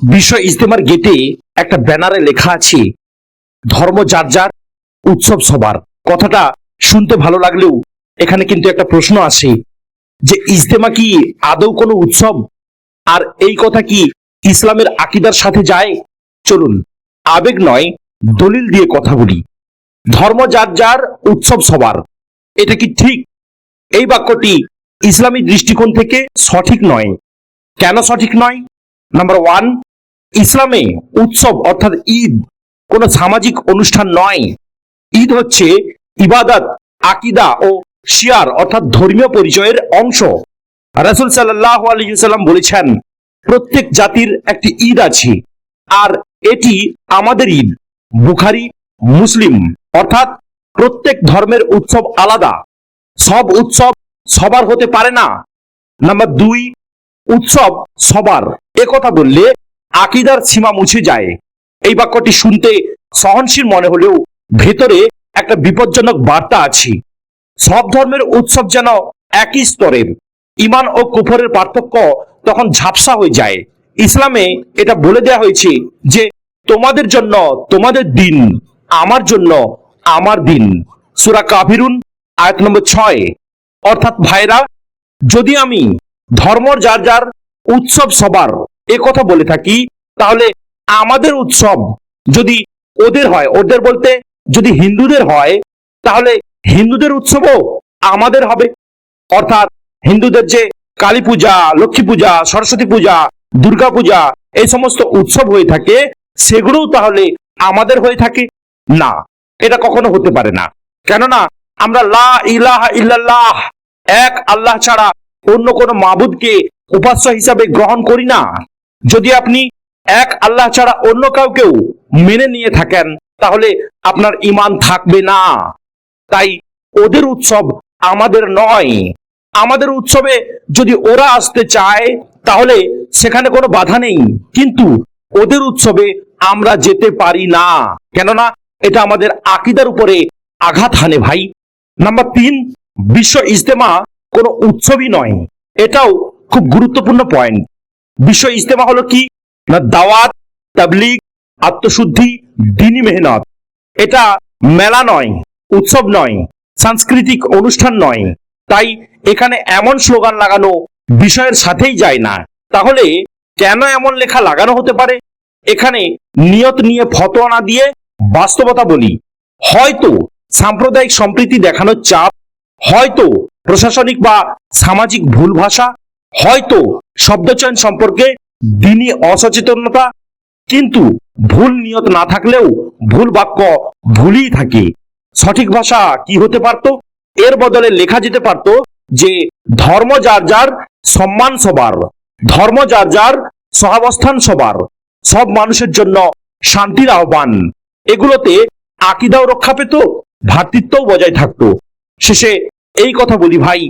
বিশ্ব ইজতেমার গেটে একটা ব্যানারে লেখা আছে, ধর্ম যার যার উৎসব সবার। কথাটা শুনতে ভালো লাগলেও এখানে কিন্তু একটা প্রশ্ন আসে, যে ইজতেমা কি আদৌ কোনো উৎসব? আর এই কথা কি ইসলামের আকিদার সাথে যায়? চলুন, আবেগ নয়, দলিল দিয়ে কথা বলি। ধর্ম যার যার উৎসব সবার, এটা কি ঠিক? এই বাক্যটি ইসলামী দৃষ্টিকোণ থেকে সঠিক নয়। কেন সঠিক নয়? নাম্বার ওয়ান ইসলামে উৎসব অর্থাৎ ঈদ কোনো সামাজিক অনুষ্ঠান নয়। ঈদ হচ্ছে ইবাদত, আকিদা ও শিয়ার অর্থাৎ ধর্মীয় পরিচয়ের অংশ। রাসুল সাল্লাহ আলহিসাল্লাম বলেছেন, প্রত্যেক জাতির একটি ঈদ আছে, আর এটি আমাদের ঈদ। বুখারি, মুসলিম, অর্থাৎ প্রত্যেক ধর্মের উৎসব আলাদা। সব উৎসব সবার হতে পারে না। নাম্বার দুই, উৎসব সবার। এ কথা বললে আকিদার সীমা মুছে যায়। এই বাক্যটি শুনতে সহনশীল মনে হলেও ভেতরে একটা বিপজ্জনক বার্তা আছে। সব ধর্মের উৎসব যেন একই স্তরের। ইমান ও কুফরের পার্থক্য তখন ঝাপসা হয়ে যায়। ইসলামে এটা বলে দেয়া হয়েছে যে, তোমাদের জন্য তোমাদের দিন, আমার জন্য আমার দিন। সুরা কাভিরুন আয়াত নম্বর ছয়। অর্থাৎ ভাইরা যদি আমি ধর্ম যার যার উৎসব সবার এ কথা বলে থাকি, তাহলে আমাদের উৎসব যদি ওদের হয়, ওদের বলতে যদি হিন্দুদের হয়, তাহলে হিন্দুদের উৎসবও আমাদের হবে। অর্থাৎ হিন্দুদের যে কালী পূজা, লক্ষ্মী পূজা, সরস্বতী পূজা, দুর্গা পূজা এই সমস্ত উৎসব হয়ে থাকে, সেগুলোও তাহলে আমাদের হয়ে থাকে। না, এটা কখনো হতে পারে না। কেননা আমরা লা ইলাহা ইল্লাল্লাহ, এক আল্লাহ ছাড়া অন্য কোনো মাবুদকে উপাস্য হিসাবে গ্রহণ করি না। যদি আপনি এক আল্লাহ ছাড়া অন্য কাউকেও মেনে নিয়ে থাকেন, তাহলে আপনার ইমান থাকবে না। তাই ওদের উৎসব আমাদের নয়। আমাদের উৎসবে যদি ওরা আসতে চায়, তাহলে সেখানে কোনো বাধা নেই। কিন্তু ওদের উৎসবে আমরা যেতে পারি না। কেননা এটা আমাদের আকিদার উপরে আঘাত হানে ভাই। নাম্বার তিন, বিশ্ব ইজতেমা কোনো উৎসবই নয়। এটাও খুব গুরুত্বপূর্ণ পয়েন্ট বিশ্ব ইজতেমা হলো কি? না দাওয়াত, তাবলিগ, আত্মশুদ্ধি, দিনী মেহনত। এটা মেলা নয়, উৎসব নয়, সাংস্কৃতিক অনুষ্ঠান নয়। তাই এখানে এমন স্লোগান লাগানো বিষয়ের সাথেই যায় না। তাহলে কেন এমন লেখা লাগানো হতে পারে? এখানে নিয়ত নিয়ে ফতোয়া না দিয়ে বাস্তবতা বলি। হয়তো সাম্প্রদায়িক সম্প্রীতি দেখানোর চাপ, হয়তো প্রশাসনিক বা সামাজিক ভুল ভাষা হয়তো শব্দচয়ন সম্পর্কে দিনই অসচেতনতা, কিন্তু ভুল নিয়ত না থাকলেও ভুল বাক্য ভুলই থাকে। সঠিক ভাষা কি হতে পারত? এর বদলে লেখা যেতে পারত যে, ধর্ম যার যার সম্মান সবার, ধর্ম যার যার সহাবস্থান সবার, সব মানুষের জন্য শান্তির আহ্বান। এগুলোতে আকিদাও রক্ষা পেত, ভ্রাতৃত্বও বজায় থাকতো। শেষে এই কথা বলি ভাই,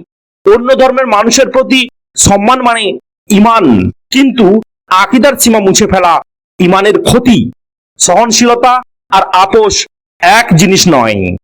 অন্য ধর্মের মানুষের প্রতি সম্মান মানে ইমান। কিন্তু আকিদার সীমা মুছে ফেলা ইমানের ক্ষতি। সহনশীলতা আর আপোষ এক জিনিস নয়।